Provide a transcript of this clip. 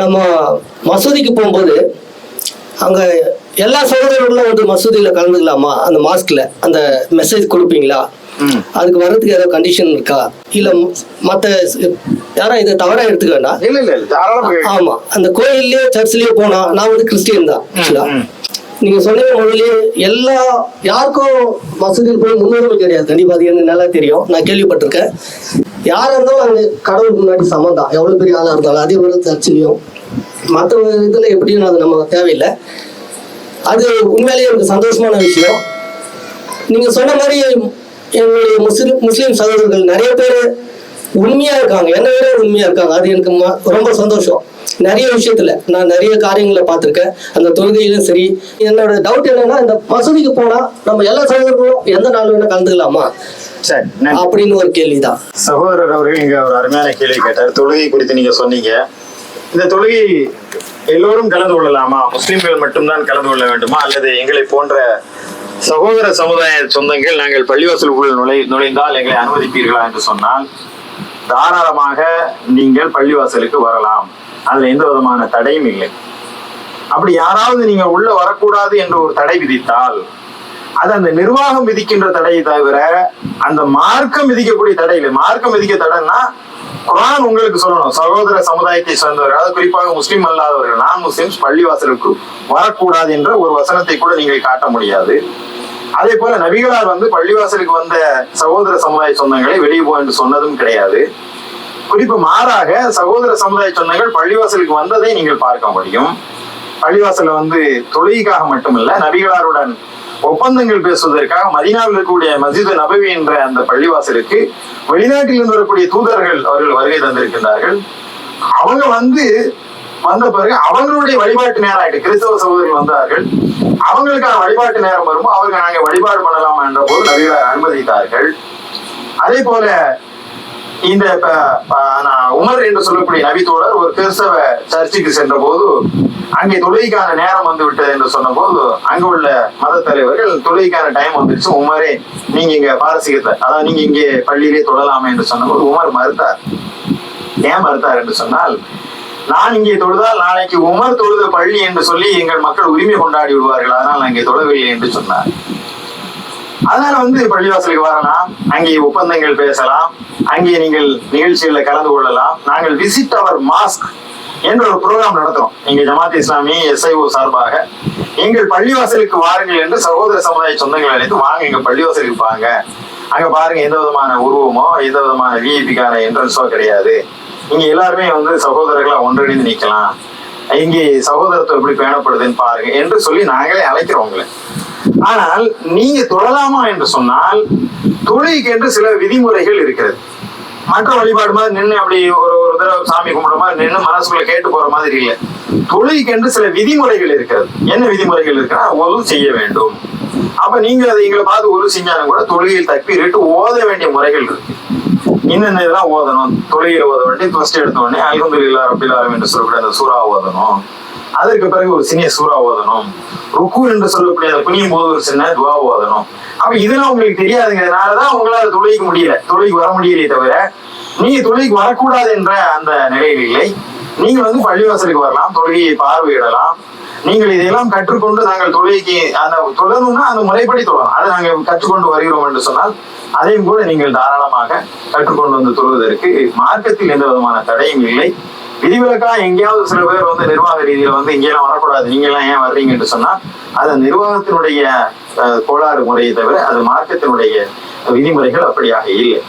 நம்ம மசூதிக்கு போகும்போது அங்கே எல்லா சகோதரர்களும் வந்து மசூதியில் கலந்துக்கலாமா? அந்த மாஸ்கில் அந்த மெசேஜ் கொடுப்பீங்களா. அதுக்கு வர்றதுக்கு ஏதோ கண்டிஷன் இருக்கா? இல்லை மற்ற யாரும் இதை தவறாக எடுத்துக்க வேண்டாம். ஆமா. அந்த கோயில்லயே சர்ச்லயே போனா நான் வந்து கிறிஸ்டியன் தான் ஆக்சுவலா. நீங்க சொன்ன முதல்லயே எல்லா யாருக்கும் மசூதியில் போய் முன்னுரிமை கிடையாது. கண்டிப்பா அது எனக்கு நல்லா தெரியும். நான் கேள்விப்பட்டிருக்கேன். யாராக இருந்தாலும் அங்க கடவுளுக்கு முன்னாடி சமம் தான் எவ்வளவு பெரிய ஆளாக இருந்தாலும் அதே ஒரு சர்ச்சையும் மற்ற இதுல எப்படியும் அது நம்ம தேவையில்லை. அது உண்மையிலேயே எனக்கு சந்தோஷமான விஷயம். நீங்க சொன்ன மாதிரி எங்களுடைய முஸ்லிம் முஸ்லீம் சகோதரர்கள் நிறைய பேர் உண்மையா இருக்காங்க. என்னை விட உண்மையா இருக்காங்க. அது எனக்கு ரொம்ப சந்தோஷம். நிறைய விஷயத்துல நான் நிறைய காரியங்களை பார்த்திருக்கேன். அந்த தொழுகையிலும் சரி. என்னோட டவுட் என்னன்னா இந்த மசூதிக்கு போனா நம்ம எல்லா சகோதரர்களும் எந்த நாள் வேணா கலந்துக்கலாமா? சரி. அப்படின்னு ஒரு கேள்விதான். சகோதரர் அவர்கள் இங்க ஒரு அருமையான கேள்வி கேட்டார். தொழுகை குறித்து நீங்க சொன்னீங்க. இந்த தொழுகை எல்லோரும் கலந்து கொள்ளலாமா? முஸ்லிம்கள் மட்டும்தான் கலந்து கொள்ள வேண்டுமா? அல்லது எங்களை போன்ற சகோதர சமுதாய சொந்தங்கள் நாங்கள் பள்ளிவாசலுக்குள் நுழை நுழைந்தால் எங்களை அனுமதிப்பீர்களா என்று சொன்னால் தாராளமாக நீங்கள் பள்ளிவாசலுக்கு வரலாம். அதுல எந்த விதமான தடையும் இல்லை. அப்படி யாராவது நீங்க உள்ள வரக்கூடாது என்று ஒரு தடை விதித்தால் அது அந்த நிர்வாகம் விதிக்கின்ற தடையை தவிர அந்த மார்க்கம் விதிக்கக்கூடிய தடை இல்லை. மார்க்கம் விதிக்க தடைன்னா குரான் உங்களுக்கு சொல்லணும். சகோதர சமுதாயத்தை சேர்ந்தவர்கள் அதாவது குறிப்பாக முஸ்லீம் அல்லாதவர்கள் நான் முஸ்லிம்ஸ் பள்ளிவாசலுக்கு வரக்கூடாது என்ற ஒரு வசனத்தை கூட நீங்கள் காட்ட முடியாது. அதே போல நபிகளார் வந்து பள்ளிவாசலுக்கு வந்த சகோதர சமுதாய சொந்தங்களை வெளியே போ என்று சொன்னதும் கிடையாது. குறிப்பு மாறாக சகோதர சமுதாய சொந்தங்கள் பள்ளிவாசலுக்கு வந்ததை நீங்கள் பார்க்க முடியும். பள்ளிவாசல்ல வந்து தொழுகைக்காக மட்டுமல்ல நபிகளாருடன் ஒப்பந்தங்கள் பேசுவதற்காக மதினாவில் இருக்கக்கூடிய மஸ்ஜித் நபவி என்ற அந்த பள்ளிவாசலுக்கு வெளிநாட்டில் இருந்து வரக்கூடிய தூதர்கள் அவர்கள் வருகை தந்திருக்கின்றார்கள். அவங்க வந்து வந்த பிறகு அவங்களுடைய வழிபாட்டு நேரம் ஆயிட்டு கிறிஸ்தவ சகோதரர்கள் வந்தார்கள். அவங்களுக்கான வழிபாட்டு நேரம் வரும்போது அவர்கள் நாங்க வழிபாடு பண்ணலாமா என்ற போது நபிகளார் அனுமதித்தார்கள். அதே போல இந்த உமர் என்று சொல்லக்கூடிய நபித்தோழர் ஒரு கிறிஸ்தவ சர்ச்சுக்கு சென்ற போது அங்கே தொழுகைக்கான நேரம் வந்து விட்டது என்று சொன்ன போது அங்க உள்ள மத தலைவர்கள் தொழுகைக்கான டைம் வந்துருச்சு. உமரே நீங்க இங்க பாரசீகத்தை அதாவது நீங்க இங்கே பள்ளியிலே தொடலாமே என்று சொன்னபோது உமர் மறுத்தார். ஏன் மறுத்தார் என்று சொன்னால் நான் இங்கே தொழுதால் நாளைக்கு உமர் தொழுத பள்ளி என்று சொல்லி எங்கள் மக்கள் உரிமை கொண்டாடி விடுவார்கள். அதனால் நான் இங்கே தொழவில்லை என்று சொன்னார். அதனால வந்து பள்ளிவாசலுக்கு வரலாம். அங்கே ஒப்பந்தங்கள் பேசலாம். அங்கே நீங்கள் நிகழ்ச்சிகளில் கலந்து கொள்ளலாம். நாங்கள் விசிட் அவர் மாஸ்க் என்ற ஒரு ப்ரோக்ராம் நடத்துறோம். எங்க ஜமாத் இஸ்லாமி எஸ்ஐஓ சார்பாக. எங்கள் பள்ளிவாசலுக்கு வாருங்கள் என்று சகோதர சமுதாய சொந்தங்கள் அழைத்து வாங்க எங்க பள்ளிவாசலுக்கு வாங்க. அங்க பாருங்க எந்த விதமான உருவமோ எந்த விதமான விஐபிக்கான என்ட்ரன்ஸோ கிடையாது. இங்க எல்லாருமே வந்து சகோதரர்களா ஒன்றிணைந்து நிக்கலாம். இங்கே சகோதரத்துவம் எப்படி பேணப்படுதுன்னு பாருங்க. என்று சொல்லி நாங்களே அழைக்கிறோம் உங்களை. ஆனால் நீங்க தொழலாமா என்று சொன்னால் தொழுகைக்கு என்று சில விதிமுறைகள் இருக்கிறது. மற்ற வழிபாடு மாதிரி நின்று அப்படி ஒரு ஒரு தடவை சாமி கும்பிட மாதிரி நின்று மனசுக்குள்ள கேட்டு போற மாதிரி இல்லை. தொழுகைக்கு என்று சில விதிமுறைகள் இருக்கிறது. என்ன விதிமுறைகள் இருக்குன்னா ஒது செய்ய வேண்டும். அப்ப நீங்க அதை எங்களை பார்த்து ஒரு செஞ்சாலும் கூட தொழுகையில் தப்பி ஓத வேண்டிய முறைகள் இருக்கு. இன்னென்ன இதெல்லாம் ஓதணும்? தொழுகிற ஓத வேண்டி ஃபர்ஸ்ட் எடுத்த உடனே அல்ஹம்துலில்லாஹ் ரப்பில் ஆலமீன் என்று சொல்லக்கூடிய அந்த சூறா ஓதணும். அதற்கு பிறகு ஒரு சிறிய சூறா ஓதணும். ருக்கு என்று சொல்லக்கூடிய அந்த குனியும் போது ஒரு சின்ன துவா ஓதணும். அப்ப இதெல்லாம் உங்களுக்கு தெரியாதுங்கிறதுனாலதான் உங்களால தொழுகைக்கு முடியல. தொழுகைக்கு வர முடியலையே தவிர நீங்க தொழுகைக்கு வரக்கூடாது என்ற அந்த நிலையில் இல்லை. நீங்க வந்து பள்ளிவாசலுக்கு வரலாம் தொழுகையை பார்வையிடலாம். நீங்கள் இதையெல்லாம் கற்றுக்கொண்டு நாங்கள் தொழுகைக்கு அந்த தொழணும்னா அந்த முறைப்படி தொழலாம் அதை நாங்கள் கற்றுக்கொண்டு வருகிறோம் என்று சொன்னால் அதையும் கூட நீங்கள் தாராளமாக கற்றுக்கொண்டு வந்து தொழுவதற்கு மார்க்கத்தில் எந்த விதமான தடையும் இல்லை. விதிவிலக்கா எங்கேயாவது சில பேர் வந்து நிர்வாக ரீதியில வந்து இங்கெல்லாம் வரக்கூடாது நீங்க எல்லாம் ஏன் வர்றீங்க என்று சொன்னா அது நிர்வாகத்தினுடைய அஹ், கோளாறு முறையை தவிர அது மார்க்கத்தினுடைய விதிமுறைகள் அப்படியாக இல்லை.